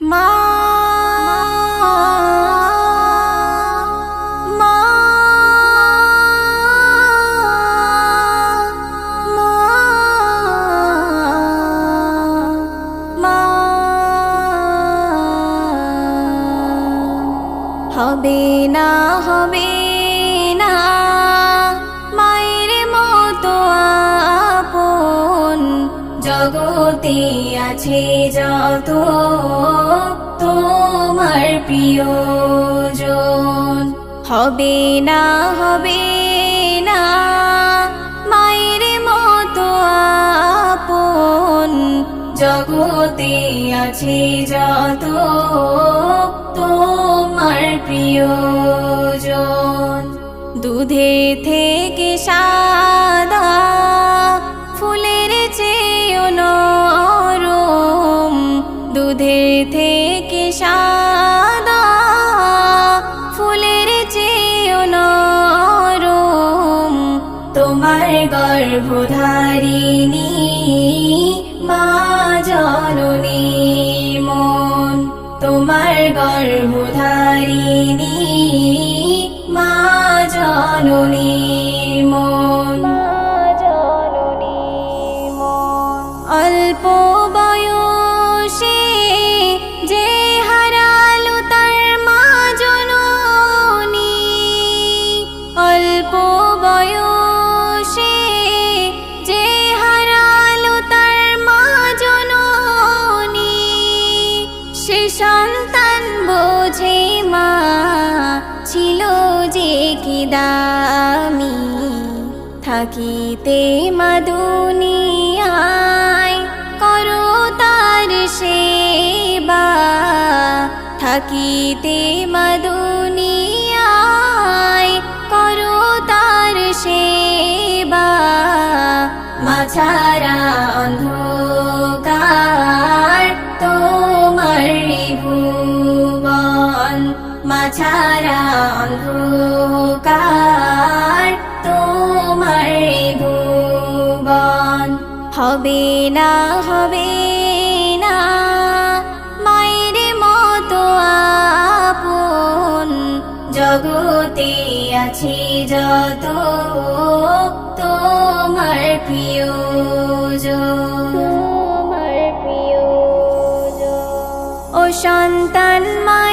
মা হবে না হবে না মায়ের মতো আপন। জগতে আছে যত প্রিয়জন। হবে না হবে না, মায়ের মতো আপন। জগতে আছে যত তোমার প্রিয়জন। দুধে থেকে সাদা ফুলের চেয়েও নরম। দুধে থেকে সাদা তোমার গর্ভধারিণী মা জননী মন। তোমার গর্ভধারিণী মা জননী মন। যে কি দামি থাকিতে মা দুনিয়ায় করো তার সেবা। থাকিতে মা দুনিয়ায় করো তার সেবা। মাছারা অন্ধকার হবে না হবে না। মায়ের মতো আপন জগতে আছে যত তোমার প্রিয় তোমার প্রিয় ও সন্তান মায়ের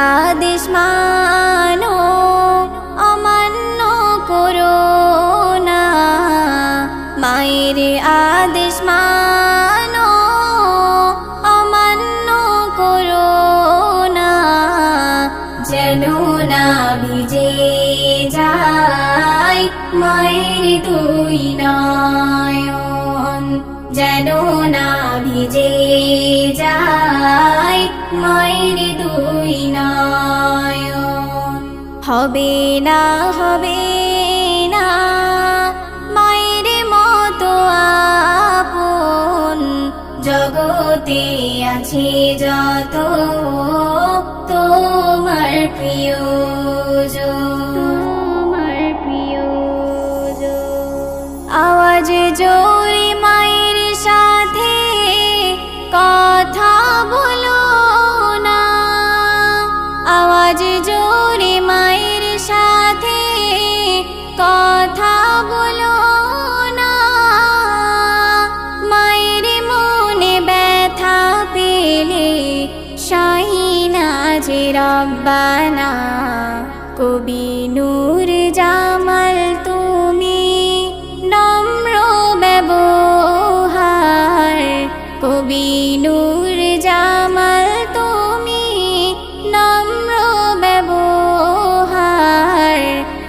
আদেশ মানো অমান্য করো না। মায়ের আদেশ মানো অমান্য করো না। যেন না ভিজে যায় মায়ের দুই নয়ন। যেন না ভিজে যায় মায়ের দুই নয়ন হবে না হবে না, মায়ের মতো আপন জগতে আছে যত তোমার প্রিয় শাহিনা যে রব্বানা, কবি নূর জামাল তুমি নম্র ব্যবহার, কবি নূর জামাল তুমি নম্র ব্যবহার,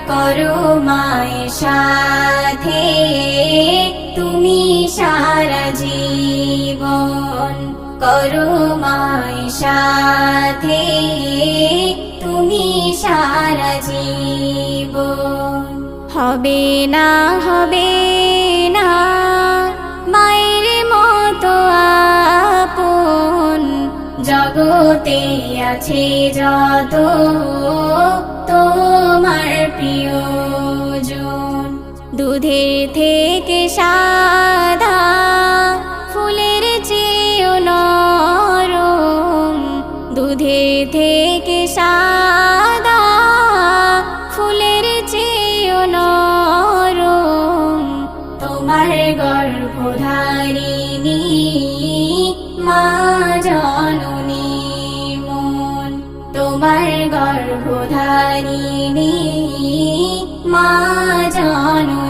করো মায়ের সাথে, তুমি সারা জীবন করো সাথে তুমি সারা জীবন। হবে না হবে না মায়ের মতো আপন। জগতে আছে যত তোমার প্রিয়জন। দুধের থেকে সাদা থেকে সাদা ফুলের চেয়েও নরম। তোমার গর্ভধারিণী মা জননী মন। তোমার গর্ভধারিণী মা জন